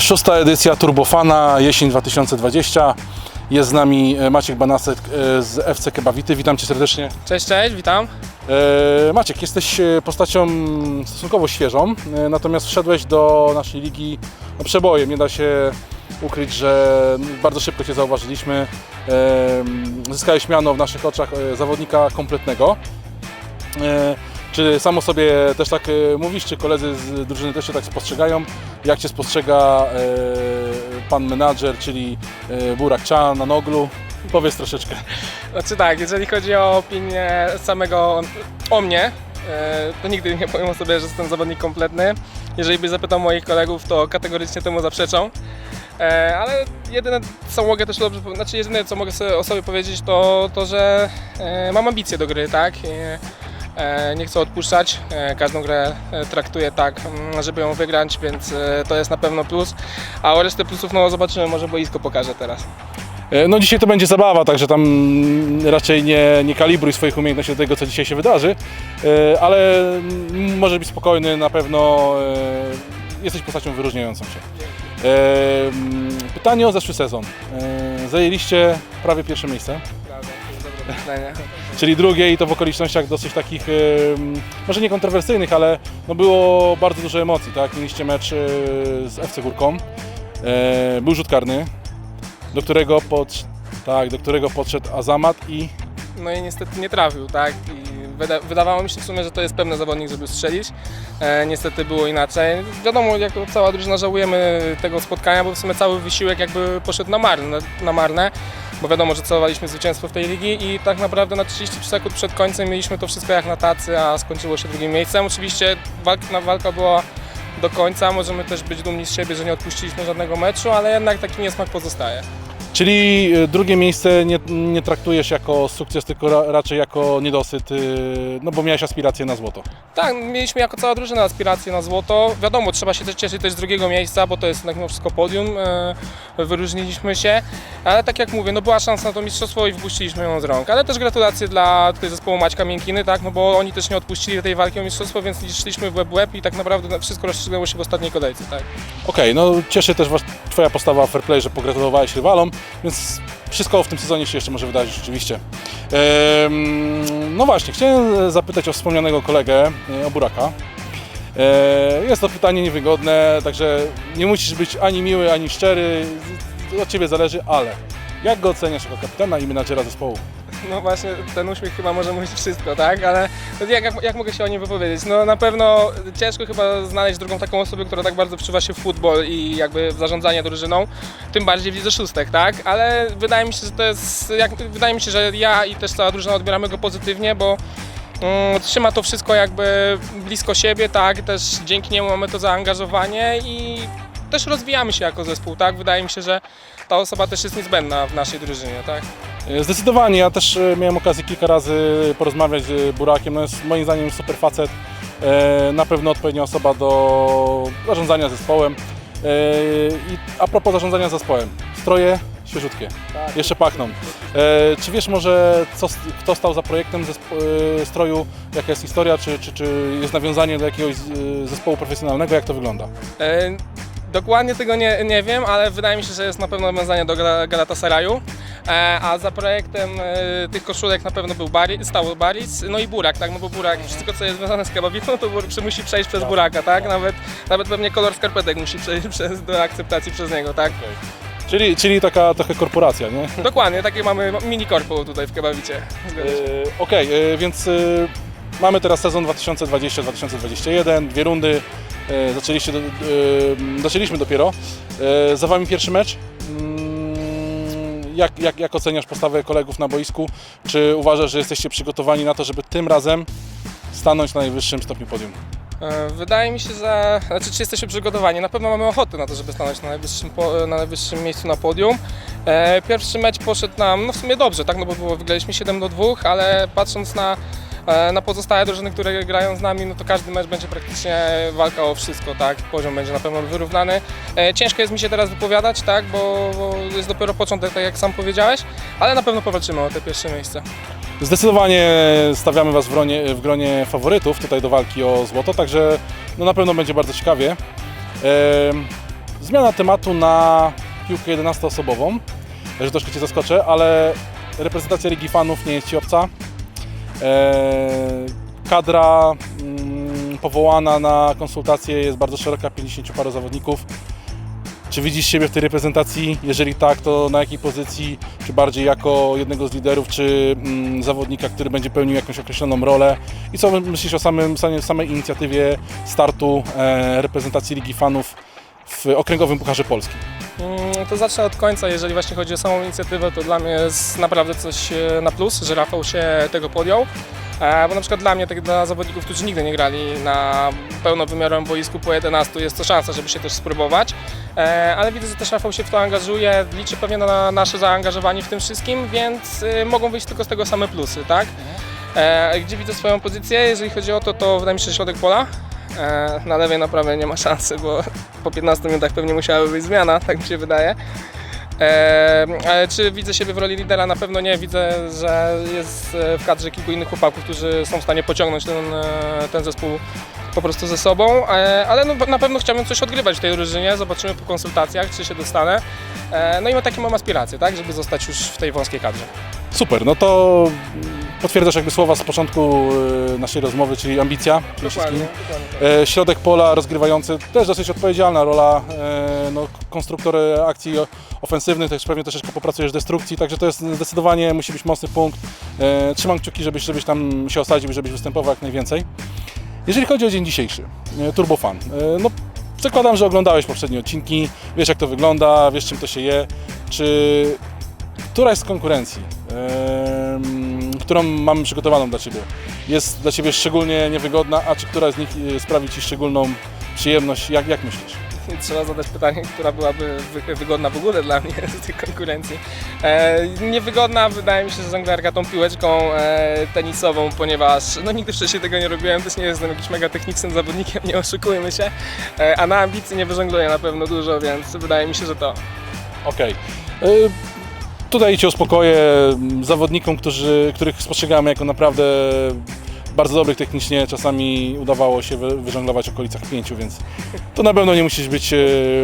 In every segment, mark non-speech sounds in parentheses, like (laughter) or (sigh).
Szósta edycja Turbofana jesień 2020. Jest z nami e, Maciek Banasek e, z FC Kebawity. Witam Cię serdecznie. Cześć, cześć, witam. E, Maciek, jesteś postacią stosunkowo świeżą, natomiast wszedłeś do naszej ligi no, przebojem. Nie da się ukryć, że bardzo szybko Cię zauważyliśmy. Zyskałeś miano w naszych oczach zawodnika kompletnego. Czy samo sobie też tak e, mówisz, czy koledzy z drużyny też się tak spostrzegają? Jak Cię spostrzega e, pan menadżer, czyli e, Burak Cza na Noglu? Powiedz troszeczkę. Znaczy tak, jeżeli chodzi o opinię samego o mnie, to nigdy nie powiem o sobie, że jestem zawodnik kompletny. Jeżeli by zapytał moich kolegów, to kategorycznie temu zaprzeczą. Ale jedyne co mogę też dobrze, znaczy jedyne co mogę sobie o sobie powiedzieć to, to że mam ambicje do gry, tak? E, Nie chcę odpuszczać, E, każdą grę e, traktuję tak, mm, żeby ją wygrać, więc to jest na pewno plus. A o resztę plusów no zobaczymy, może boisko pokaże teraz. No dzisiaj to będzie zabawa, także tam mm, raczej nie, nie kalibruj swoich umiejętności do tego, co dzisiaj się wydarzy, ale mm, możesz być spokojny, na pewno jesteś postacią wyróżniającą się. Pytanie o zeszły sezon. Zajęliście prawie pierwsze miejsce, myślenie. czyli drugie i to w okolicznościach dosyć takich, może nie kontrowersyjnych, ale no było bardzo dużo emocji, tak? Mieliście mecz e, z FC Górką, E, był rzut karny, do którego, pod, tak, do którego podszedł Azamat i No i niestety nie trafił, tak? I wyda wydawało mi się w sumie, że to jest pewny zawodnik, żeby strzelić. E, niestety było inaczej. Wiadomo, jako cała drużyna żałujemy tego spotkania, bo w sumie cały wysiłek jakby poszedł na marne, na marne bo wiadomo, że celowaliśmy zwycięstwo w tej ligi i tak naprawdę na 30 sekund przed końcem mieliśmy to wszystko jak na tacy, a skończyło się drugim miejscem. Oczywiście walka, walka była do końca, możemy też być dumni z siebie, że nie odpuściliśmy żadnego meczu, ale jednak taki niesmak pozostaje. Czyli e, drugie miejsce nie, nie traktujesz jako sukces, tylko ra, raczej jako niedosyt, e, no bo miałeś aspiracje na złoto. Tak, mieliśmy jako cała drużyna aspiracje na złoto. Wiadomo, trzeba się też cieszyć też z drugiego miejsca, bo to jest jednak mimo wszystko podium. e, Wyróżniliśmy się, ale tak jak mówię, no była szansa na to mistrzostwo i wpuściliśmy ją z rąk. Ale też gratulacje dla tutaj zespołu Maćka Miękiny, tak, no bo oni też nie odpuścili tej walki o mistrzostwo, więc szliśmy w łeb łeb i tak naprawdę wszystko rozstrzygnęło się w ostatniej kolejce, tak. Okej, no cieszy też was, Twoja postawa fair play, że pogratulowałeś rywalom, więc wszystko w tym sezonie się jeszcze może wydarzyć rzeczywiście. No właśnie, chciałem zapytać o wspomnianego kolegę, e, o Buraka. E, Jest to pytanie niewygodne, także nie musisz być ani miły, ani szczery, od Ciebie zależy, ale jak go oceniasz jako kapitana i menadżera zespołu? No właśnie, ten uśmiech chyba może mówić wszystko, tak? Ale jak, jak, jak mogę się o nim wypowiedzieć? No na pewno ciężko chyba znaleźć drugą taką osobę, która tak bardzo wczuwa się w futbol i jakby w zarządzanie drużyną, tym bardziej w lidze szóstek, tak? Ale wydaje mi się, że to jest, jak, wydaje mi się, że ja i też cała drużyna odbieramy go pozytywnie, bo mm, trzyma to wszystko jakby blisko siebie, tak? Też dzięki niemu mamy to zaangażowanie i też rozwijamy się jako zespół, tak? Wydaje mi się, że ta osoba też jest niezbędna w naszej drużynie, tak? E, Zdecydowanie, ja też e, miałem okazję kilka razy porozmawiać z Burakiem, no jest moim zdaniem super facet, e, na pewno odpowiednia osoba do zarządzania zespołem. I a propos zarządzania zespołem, stroje świeżutkie, jeszcze pachną. E, Czy wiesz może, co, kto stał za projektem e, stroju, jaka jest historia, czy, czy, czy jest nawiązanie do jakiegoś zespołu profesjonalnego, jak to wygląda? E, Dokładnie tego nie, nie wiem, ale wydaje mi się, że jest na pewno nawiązanie do Gal- Galatasaraju. E, A za projektem e, tych koszulek na pewno był Bari, stał Baris, no i Burak, tak? No bo Burak, wszystko co jest związane z kebabitą, to Bur- musi przejść przez Buraka, tak? Nawet, nawet pewnie kolor skarpetek musi przejść (laughs) przez, do akceptacji przez niego, tak? Czyli, czyli taka trochę korporacja, nie? Dokładnie, takie mamy mini korpo tutaj w kebabicie. Zgadza się. E, Okej, e, więc e, mamy teraz sezon 2020-2021, dwie rundy. E, Zaczęliście e, zaczęliśmy dopiero. E, Za Wami pierwszy mecz. Mm, Jak, jak, jak oceniasz postawę kolegów na boisku? Czy uważasz, że jesteście przygotowani na to, żeby tym razem stanąć na najwyższym stopniu podium? Wydaje mi się, że. Znaczy, czy jesteśmy przygotowani? Na pewno mamy ochotę na to, żeby stanąć na najwyższym, na najwyższym miejscu na podium. Pierwszy mecz poszedł nam no w sumie dobrze, tak? No bo było, wygraliśmy 7 do 2, ale patrząc na, na pozostałe drużyny, które grają z nami, no to każdy mecz będzie praktycznie walka o wszystko, tak? Poziom będzie na pewno wyrównany. E, Ciężko jest mi się teraz wypowiadać, tak? Bo, jest dopiero początek, tak jak sam powiedziałeś, ale na pewno powalczymy o te pierwsze miejsce. Zdecydowanie stawiamy Was w gronie, w gronie faworytów tutaj do walki o złoto, także no na pewno będzie bardzo ciekawie. Em, Zmiana tematu na piłkę 11-osobową, że troszkę Cię zaskoczę, ale reprezentacja Ligi Fanów nie jest Ci obca. Eee, kadra mm, powołana na konsultacje jest bardzo szeroka, 50 paru zawodników. Czy widzisz siebie w tej reprezentacji? Jeżeli tak, to na jakiej pozycji? Czy bardziej jako jednego z liderów, czy mm, zawodnika, który będzie pełnił jakąś określoną rolę? I co myślisz o samym, samej, samej inicjatywie startu e, reprezentacji Ligi Fanów w Okręgowym Pucharze Polski? Mm, To zacznę od końca, jeżeli właśnie chodzi o samą inicjatywę, to dla mnie jest naprawdę coś e, na plus, że Rafał się tego podjął. E, Bo na przykład dla mnie, tak dla zawodników, którzy nigdy nie grali na pełnowymiarowym boisku po 11, jest to szansa, żeby się też spróbować. E, Ale widzę, że też Rafał się w to angażuje, liczy pewnie na nasze zaangażowanie w tym wszystkim, więc mogą wyjść tylko z tego same plusy, tak? Gdzie widzę swoją pozycję, jeżeli chodzi o to, to wydaje mi się, środek pola. E, Na lewej na prawej nie ma szansy, bo po 15 minutach pewnie musiałaby być zmiana, tak mi się wydaje. E, ale czy widzę siebie w roli lidera? Na pewno nie. Widzę, że jest e, w kadrze kilku innych chłopaków, którzy są w stanie pociągnąć ten, e, ten zespół po prostu ze sobą, ale no, na pewno chciałbym coś odgrywać w tej drużynie. Zobaczymy po konsultacjach, czy się dostanę. No i mam takie mam aspiracje, tak, żeby zostać już w tej wąskiej kadrze. Super, no to potwierdzasz jakby słowa z początku e, naszej rozmowy, czyli ambicja przede wszystkim. dokładnie. E, Środek pola rozgrywający, też dosyć odpowiedzialna rola, e, no, konstruktor akcji o- ofensywnych, też pewnie troszeczkę popracujesz destrukcji, także to jest zdecydowanie musi być mocny punkt. E, Trzymam kciuki, żebyś, żebyś tam się osadził, i żebyś występował jak najwięcej. Jeżeli chodzi o dzień dzisiejszy, e, Turbofan, e, no zakładam, że oglądałeś poprzednie odcinki, wiesz jak to wygląda, wiesz czym to się je, czy któraś z konkurencji, którą mamy przygotowaną dla Ciebie, jest dla Ciebie szczególnie niewygodna, a czy któraś z nich e, sprawi Ci szczególną przyjemność? Jak, jak myślisz? Trzeba zadać pytanie, która byłaby wy, wygodna w ogóle dla mnie (laughs) z tej konkurencji. E, niewygodna wydaje mi się, że żonglerka tą piłeczką e, tenisową, ponieważ no, nigdy wcześniej tego nie robiłem, też nie jestem jakimś mega technicznym zawodnikiem, nie oszukujmy się, e, a na ambicji nie wyżongluję na pewno dużo, więc wydaje mi się, że to. Okej. E, Tutaj Cię uspokoję zawodnikom, którzy, których spostrzegamy jako naprawdę bardzo dobrych technicznie, czasami udawało się wy- wyżonglować w okolicach pięciu, więc to na pewno nie musisz być... e,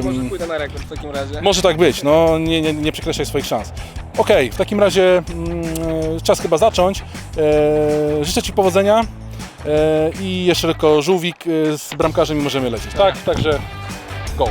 Może pójdę na rekord w takim razie. Może tak być, no nie, nie, nie przekreślaj swoich szans. Okej, w takim razie mm, czas chyba zacząć. E, życzę Ci powodzenia e, i jeszcze tylko żółwik e, z bramkarzem i możemy lecieć. Tak, także go.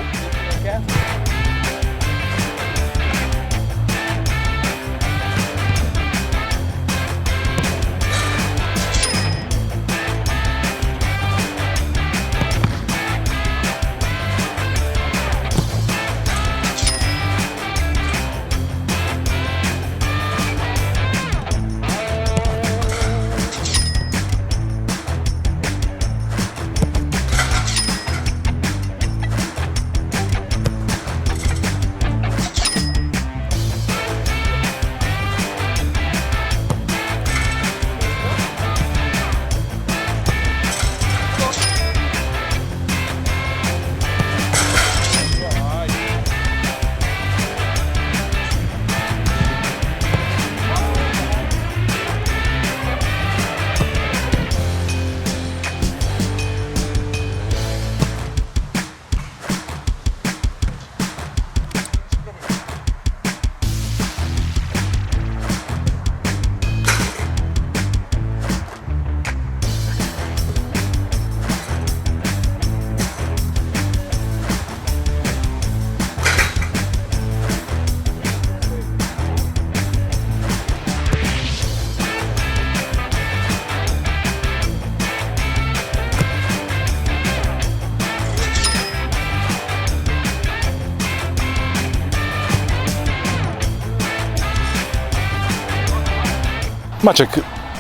Maciek,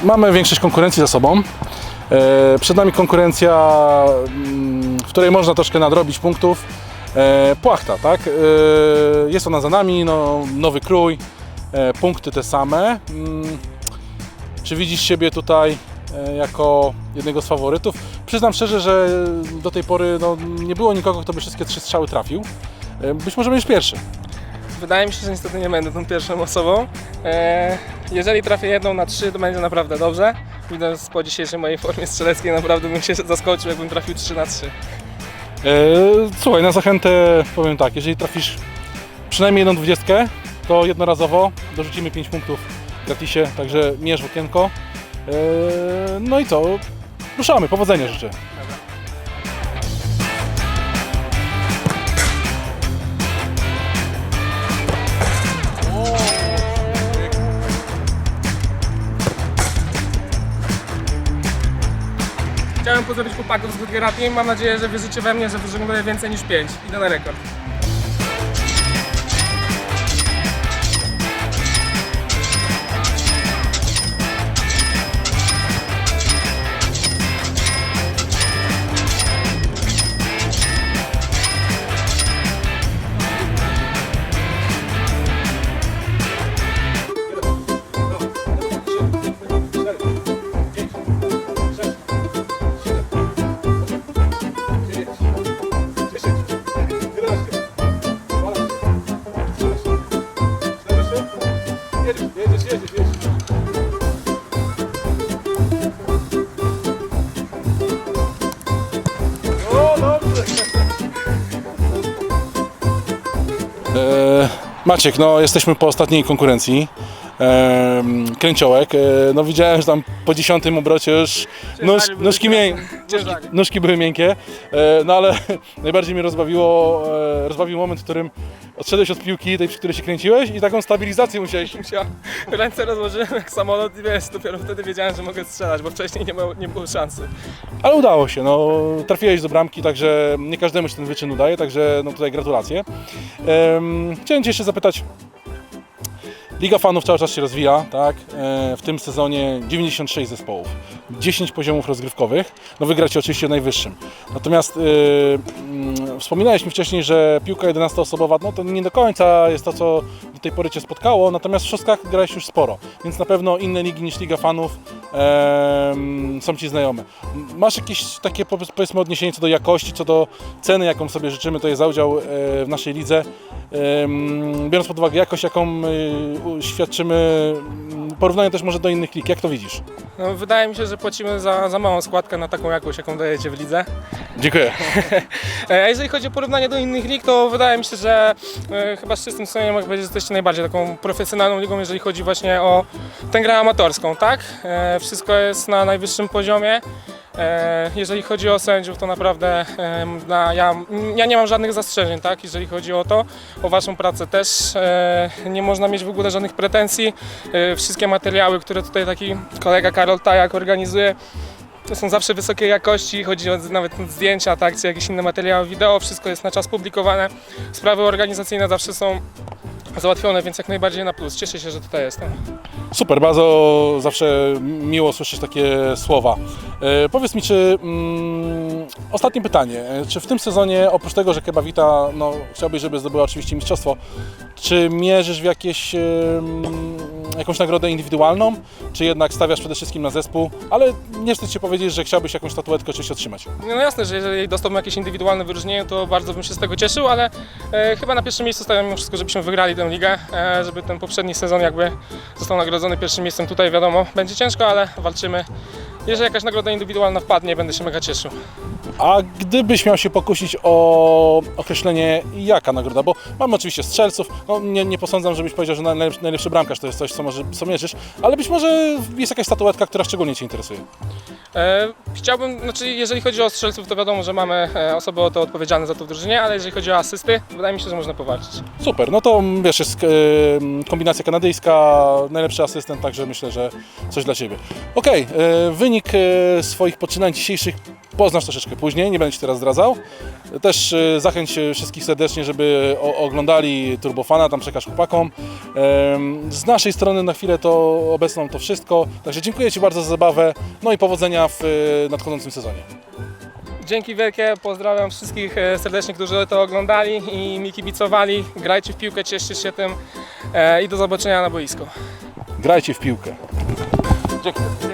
mamy większość konkurencji za sobą. E, Przed nami konkurencja, mm, w której można troszkę nadrobić punktów. E, Płachta, tak? E, Jest ona za nami, no, nowy krój, punkty te same. Mm, Czy widzisz siebie tutaj jako jednego z faworytów? Przyznam szczerze, że do tej pory no, nie było nikogo, kto by wszystkie trzy strzały trafił. Być może będziesz pierwszy. Wydaje mi się, że niestety nie będę tą pierwszą osobą. E, jeżeli trafię jedną na trzy, to będzie naprawdę dobrze. Widząc po dzisiejszej mojej formie strzeleckiej, naprawdę bym się zaskoczył, jakbym trafił 3 na 3. Słuchaj, na zachętę powiem tak, jeżeli trafisz przynajmniej jedną dwudziestkę, to jednorazowo dorzucimy 5 punktów gratisie, także mierz w okienko. E, No i co? Ruszamy, powodzenia życzę. Chciałem pozdrowić chłopaków z Budgerati. Mam nadzieję, że wierzycie we mnie, że wyciągnę więcej niż 5. Idę na rekord. Maciek, no jesteśmy po ostatniej konkurencji. E, kręciołek. No widziałem, że tam po dziesiątym obrocie już nóż, nóżki, mię, nóżki były miękkie, e, no ale (laughs) najbardziej mnie rozbawiło, e, rozbawił moment, w którym odszedłeś od piłki, tej przy której się kręciłeś i taką stabilizację musiałeś Musiał, ręce rozłożyłem jak samolot i wiesz, dopiero wtedy wiedziałem, że mogę strzelać, bo wcześniej nie było, nie było szansy. Ale udało się, no trafiłeś do bramki, także nie każdemu się ten wyczyn udaje, także no tutaj gratulacje. Em, chciałem Cię jeszcze zapytać, Liga Fanów cały czas się rozwija, tak? E, w tym sezonie 96 zespołów, 10 poziomów rozgrywkowych, no wygracie oczywiście najwyższym. Natomiast e, mm, wspominałeś mi wcześniej, że piłka 11-osobowa, no to nie do końca jest to, co do tej pory Cię spotkało, natomiast w szóstkach grałeś już sporo, więc na pewno inne ligi niż Liga Fanów em, są Ci znajome. Masz jakieś takie powiedz- powiedzmy odniesienie co do jakości, co do ceny, jaką sobie życzymy tutaj za udział e, w naszej lidze, Em, biorąc pod uwagę jakość, jaką u- świadczymy, mm, porównanie też może do innych lig, jak to widzisz? No, wydaje mi się, że płacimy za, za małą składkę na taką jakość, jaką dajecie w lidze. Dziękuję. (laughs) E, A jeżeli chodzi o porównanie do innych lig, to wydaje mi się, że e, chyba z czystym sumieniem mogę powiedzieć, że jesteście najbardziej taką profesjonalną ligą, jeżeli chodzi właśnie o tę grę amatorską, tak? E, wszystko jest na najwyższym poziomie. E, jeżeli chodzi o sędziów, to naprawdę na, ja, ja nie mam żadnych zastrzeżeń, tak? Jeżeli chodzi o to, o Waszą pracę też e, nie można mieć w ogóle żadnych pretensji. E, wszystkie materiały, które tutaj taki kolega Karol Tajak organizuje, są zawsze wysokiej jakości, chodzi o nawet zdjęcia, tak, czy jakieś inne materiały wideo, wszystko jest na czas publikowane. Sprawy organizacyjne zawsze są załatwione, więc jak najbardziej na plus. Cieszę się, że tutaj jestem. Super, bardzo zawsze miło słyszeć takie słowa. E, powiedz mi, czy mm, ostatnie pytanie, e, czy w tym sezonie oprócz tego, że Kebawita, no chciałbyś, żeby zdobyła oczywiście mistrzostwo, czy mierzysz w jakieś, em, jakąś nagrodę indywidualną, czy jednak stawiasz przede wszystkim na zespół, ale nie wstydź się powiedzieć, że chciałbyś jakąś statuetkę oczywiście otrzymać. No jasne, że jeżeli dostałbym jakieś indywidualne wyróżnienie, to bardzo bym się z tego cieszył, ale e, chyba na pierwszym miejscu stawiam mimo wszystko, żebyśmy wygrali tę ligę, e, żeby ten poprzedni sezon jakby został nagrodzony pierwszym miejscem tutaj, wiadomo, będzie ciężko, ale walczymy. Jeżeli jakaś nagroda indywidualna wpadnie, będę się mega cieszył. A gdybyś miał się pokusić o określenie jaka nagroda, bo mamy oczywiście strzelców, no nie, nie posądzam, żebyś powiedział, że najlepszy, najlepszy bramkarz to jest coś, co, może, co mierzysz, ale być może jest jakaś statuetka, która szczególnie Cię interesuje. E, chciałbym, znaczy jeżeli chodzi o strzelców, to wiadomo, że mamy e, osoby o to odpowiedzialne za to w drużynie, ale jeżeli chodzi o asysty, wydaje mi się, że można powalczyć. Super, no to wiesz, jest e, kombinacja kanadyjska, najlepszy asystent, także myślę, że coś dla Ciebie. Okej, e, wynik e, swoich poczynań dzisiejszych poznasz troszeczkę później, nie będę Ci teraz zdradzał. Też e, zachęć e, wszystkich serdecznie, żeby oglądali Turbofana, tam przekaż chłopakom. Z naszej strony na chwilę to obecną to wszystko, także dziękuję Ci bardzo za zabawę, no i powodzenia w nadchodzącym sezonie. Dzięki wielkie, pozdrawiam wszystkich serdecznie, którzy to oglądali i mi kibicowali. Grajcie w piłkę, cieszcie się tym i do zobaczenia na boisku. Grajcie w piłkę. Dziękuję.